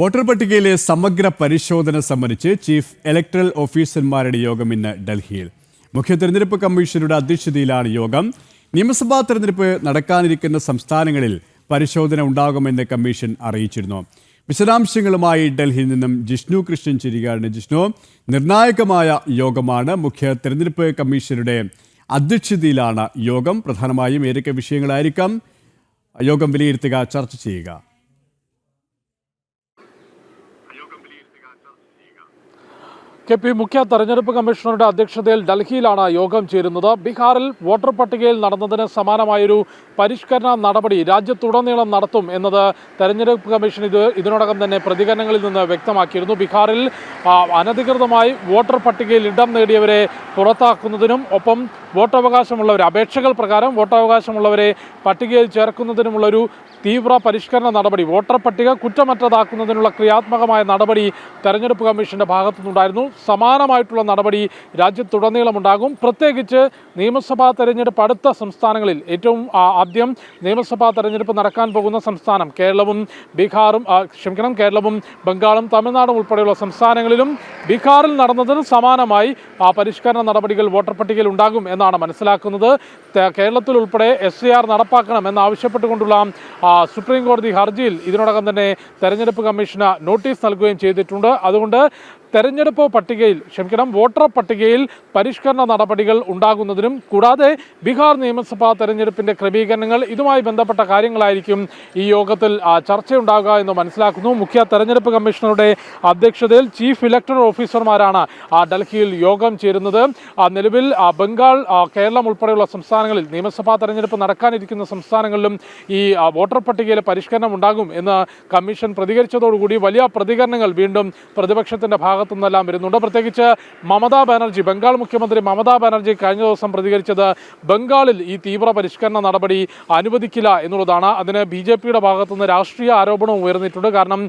Voter പട്ടികയിലെ സമഗ്ര പരിശോധന സംബന്ധിച്ച് ചീഫ് ഇലക്ട്രൽ ഓഫീസർമാരുടെ യോഗം ഇന്ന് ഡൽഹിയിൽ. മുഖ്യ തെരഞ്ഞെടുപ്പ് കമ്മീഷണറുടെ അധ്യക്ഷതയിലാണ് യോഗം. നിയമസഭാ തെരഞ്ഞെടുപ്പ് നടക്കാനിരിക്കുന്ന സംസ്ഥാനങ്ങളിൽ പരിശോധന ഉണ്ടാകുമെന്ന് കമ്മീഷൻ അറിയിച്ചിരുന്നു. വിശദാംശങ്ങളുമായി ഡൽഹിയിൽ നിന്നും ജിഷ്ണു കൃഷ്ണൻ ചിരികാടിന് ജിഷ്ണു. നിർണായകമായ യോഗമാണ് മുഖ്യ തെരഞ്ഞെടുപ്പ് കമ്മീഷനുടെ അധ്യക്ഷതയിലാണ് യോഗം. പ്രധാനമായും ഏതൊക്കെ വിഷയങ്ങളായിരിക്കാം? യോഗം വിലയിരുത്തുക ചർച്ച ചെയ്യുക. കെ പി മുഖ്യ തെരഞ്ഞെടുപ്പ് കമ്മീഷണറുടെ അധ്യക്ഷതയിൽ ഡൽഹിയിലാണ് യോഗം ചേരുന്നത്. ബീഹാറിൽ വോട്ടർ പട്ടികയിൽ നടന്നതിന് സമാനമായൊരു പരിഷ്കരണ നടപടി രാജ്യത്തുടനീളം നടത്തും എന്നത് തെരഞ്ഞെടുപ്പ് കമ്മീഷൻ ഇത് ഇതിനോടകം തന്നെ പ്രതികരണങ്ങളിൽ നിന്ന് വ്യക്തമാക്കിയിരുന്നു. ബീഹാറിൽ അനധികൃതമായി വോട്ടർ പട്ടികയിൽ ഇടം നേടിയവരെ പുറത്താക്കുന്നതിനും ഒപ്പം വോട്ടവകാശമുള്ളവരെ അപേക്ഷകൾ പ്രകാരം വോട്ടവകാശമുള്ളവരെ പട്ടികയിൽ ചേർക്കുന്നതിനുമുള്ളൊരു തീവ്ര പരിഷ്കരണ നടപടി വോട്ടർ പട്ടിക കുറ്റമറ്റതാക്കുന്നതിനുള്ള ക്രിയാത്മകമായ നടപടി തെരഞ്ഞെടുപ്പ് കമ്മീഷന്റെ ഭാഗത്തുനിന്നുണ്ടായിരുന്നു. സമാനമായിട്ടുള്ള നടപടി രാജ്യത്തുടനീളം ഉണ്ടാകും. പ്രത്യേകിച്ച് നിയമസഭാ തെരഞ്ഞെടുപ്പ് അടുത്ത സംസ്ഥാനങ്ങളിൽ ഏറ്റവും ആദ്യം നിയമസഭാ തെരഞ്ഞെടുപ്പ് നടക്കാൻ പോകുന്ന സംസ്ഥാനം കേരളവും ബീഹാറും ക്ഷമിക്കണം കേരളവും ബംഗാളും തമിഴ്നാടും ഉൾപ്പെടെയുള്ള സംസ്ഥാനങ്ങളിലും ബീഹാറിൽ നടന്നതിന് സമാനമായി ആ പരിഷ്കരണ നടപടികൾ വോട്ടർ പട്ടികയിൽ ഉണ്ടാകും എന്നാണ് മനസ്സിലാക്കുന്നത്. കേരളത്തിൽ ഉൾപ്പെടെ എസ് സി ആർ നടപ്പാക്കണം എന്നാവശ്യപ്പെട്ടുകൊണ്ടുള്ള സുപ്രീം കോടതി ഹർജിയിൽ ഇതിനോടകം തന്നെ തെരഞ്ഞെടുപ്പ് കമ്മീഷന് നോട്ടീസ് നൽകുകയും ചെയ്തിട്ടുണ്ട്. അതുകൊണ്ട് തെരഞ്ഞെടുപ്പ് പട്ടികയിൽ ക്ഷമിക്കണം വോട്ടർ പട്ടികയിൽ പരിഷ്കരണ നടപടികൾ ഉണ്ടാകുന്നതിനും കൂടാതെ ബീഹാർ നിയമസഭാ തെരഞ്ഞെടുപ്പിന്റെ ക്രമീകരണങ്ങൾ ഇതുമായി ബന്ധപ്പെട്ട കാര്യങ്ങളായിരിക്കും ഈ യോഗത്തിൽ ചർച്ചയുണ്ടാകുക എന്ന് മനസ്സിലാക്കുന്നു. മുഖ്യ തെരഞ്ഞെടുപ്പ് കമ്മീഷണറുടെ അധ്യക്ഷതയിൽ ചീഫ് ഇലക്ടറൽ ഓഫീസർമാരാണ് ഡൽഹിയിൽ യോഗം ചേരുന്നത്. നിലവിൽ ബംഗാൾ കേരളം ഉൾപ്പെടെയുള്ള സംസ്ഥാനങ്ങളിൽ നിയമസഭാ തെരഞ്ഞെടുപ്പ് നടക്കാനിരിക്കുന്ന സംസ്ഥാനങ്ങളിലും ഈ വോട്ടർ പട്ടികയിലെ പരിഷ്കരണം ഉണ്ടാകും എന്ന് കമ്മീഷൻ പ്രതികരിച്ചതോടുകൂടി വലിയ പ്രതികരണങ്ങൾ വീണ്ടും പ്രതിപക്ഷത്തിന്റെ ഭാഗത്തു നിന്നെല്ലാം വരുന്നുണ്ട്. പ്രത്യേകിച്ച് മമതാ ബാനർജി ബംഗാൾ മുഖ്യമന്ത്രി മമതാ ബാനർജി കഴിഞ്ഞ ദിവസം പ്രതികരിച്ചത് ബംഗാളിൽ ഈ തീവ്ര പരിഷ്കരണ നടപടി അനുവദിക്കില്ല എന്നുള്ളതാണ്. അതിന് ബി ജെ പിയുടെ ഭാഗത്തുനിന്ന് രാഷ്ട്രീയ ആരോപണവും ഉയർന്നിട്ടുണ്ട്. കാരണം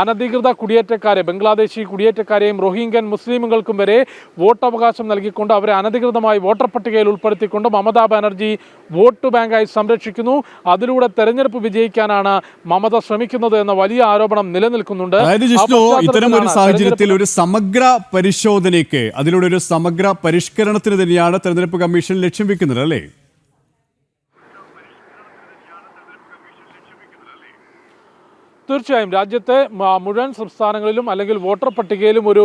അനധികൃത കുടിയേറ്റക്കാരെ ബംഗ്ലാദേശി കുടിയേറ്റക്കാരെയും റോഹിംഗ്യൻ മുസ്ലിമുകൾക്കും വരെ വോട്ടവകാശം നൽകിക്കൊണ്ട് അവരെ അനധികൃതമായി വോട്ടർ പട്ടികയിൽ ഉൾപ്പെടുത്തിക്കൊണ്ട് മമതാ ബാനർജി വോട്ട് ബാങ്കായി സംരക്ഷിക്കുന്നു. അതിലൂടെ തെരഞ്ഞെടുപ്പ് വിജയിക്കാനാണ് മമത ശ്രമിക്കുന്നത് എന്ന വലിയ ആരോപണം നിലനിൽക്കുന്നുണ്ട്. ഇത്തരം ഒരു സാഹചര്യത്തിൽ ഒരു സമഗ്ര പരിശോധനയ്ക്ക് അതിലൂടെ ഒരു സമഗ്ര പരിഷ്കരണത്തിന് തന്നെയാണ് തെരഞ്ഞെടുപ്പ് കമ്മീഷൻ ലക്ഷ്യം വെക്കുന്നത് അല്ലേ? തീർച്ചയായും രാജ്യത്തെ മുഴുവൻ സംസ്ഥാനങ്ങളിലും അല്ലെങ്കിൽ വോട്ടർ പട്ടികയിലും ഒരു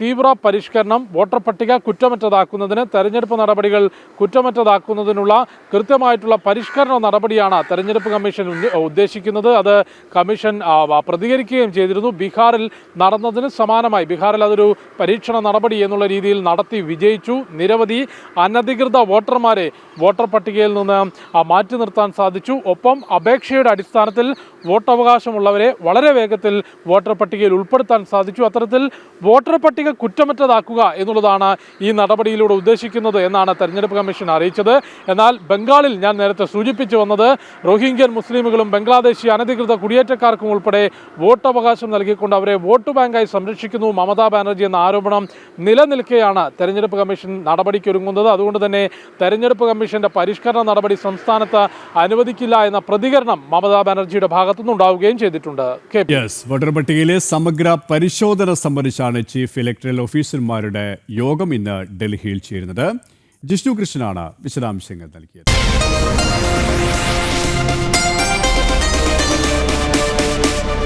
തീവ്ര പരിഷ്കരണം വോട്ടർ പട്ടിക കുറ്റമറ്റതാക്കുന്നതിന് തെരഞ്ഞെടുപ്പ് നടപടികൾ കുറ്റമറ്റതാക്കുന്നതിനുള്ള കൃത്യമായിട്ടുള്ള പരിഷ്കരണ നടപടിയാണ് തെരഞ്ഞെടുപ്പ് കമ്മീഷൻ ഉദ്ദേശിക്കുന്നത്. അത് കമ്മീഷൻ പ്രതികരിക്കുകയും ചെയ്തിരുന്നു. ബീഹാറിൽ നടന്നതിന് സമാനമായി. ബീഹാറിൽ അതൊരു പരീക്ഷണ നടപടി എന്നുള്ള രീതിയിൽ നടത്തി വിജയിച്ചു. നിരവധി അനധികൃത വോട്ടർമാരെ വോട്ടർ പട്ടികയിൽ നിന്ന് മാറ്റി നിർത്താൻ സാധിച്ചു. ഒപ്പം അപേക്ഷയുടെ അടിസ്ഥാനത്തിൽ വോട്ടവകാശമുള്ളവരെ വളരെ വേഗത്തിൽ വോട്ടർ പട്ടികയിൽ ഉൾപ്പെടുത്താൻ സാധിച്ചു. അത്തരത്തിൽ വോട്ടർ പട്ടിക കുറ്റമറ്റതാക്കുക എന്നുള്ളതാണ് ഈ നടപടിയിലൂടെ ഉദ്ദേശിക്കുന്നത് എന്നാണ് തെരഞ്ഞെടുപ്പ് കമ്മീഷൻ അറിയിച്ചത്. എന്നാൽ ബംഗാളിൽ ഞാൻ നേരത്തെ സൂചിപ്പിച്ചു വന്നത് റോഹിംഗ്യൻ മുസ്ലിമുകളും ബംഗ്ലാദേശി അനധികൃത കുടിയേറ്റക്കാർക്കും ഉൾപ്പെടെ വോട്ടവകാശം നൽകിക്കൊണ്ട് അവരെ വോട്ട് ബാങ്കായി സംരക്ഷിക്കുന്നു. മമതാ ബാനർജി എന്ന ആരോപണം നിലനിൽക്കെയാണ് തെരഞ്ഞെടുപ്പ് കമ്മീഷൻ നടപടിക്കൊരുങ്ങുന്നത്. അതുകൊണ്ട് തന്നെ തെരഞ്ഞെടുപ്പ് കമ്മീഷന്റെ പരിഷ്കരണ നടപടി സംസ്ഥാനത്ത് അനുവദിക്കില്ല എന്ന പ്രതികരണം മമതാ ബാനർജിയുടെ ഭാഗത്തുനിന്നുണ്ടാവുകയും ചെയ്തിട്ടുണ്ട്. വോട്ടർ പട്ടികയിലെ സമഗ്ര പരിശോധന സംബന്ധിച്ചാണ് ചീഫ് ഇലക്ടറൽ ഓഫീസർമാരുടെ യോഗം ഇന്ന് ഡൽഹിയിൽ ചേരുന്നത്. ജിഷ്ണു കൃഷ്ണനാണ് വിശദാംശങ്ങൾ നൽകിയത്.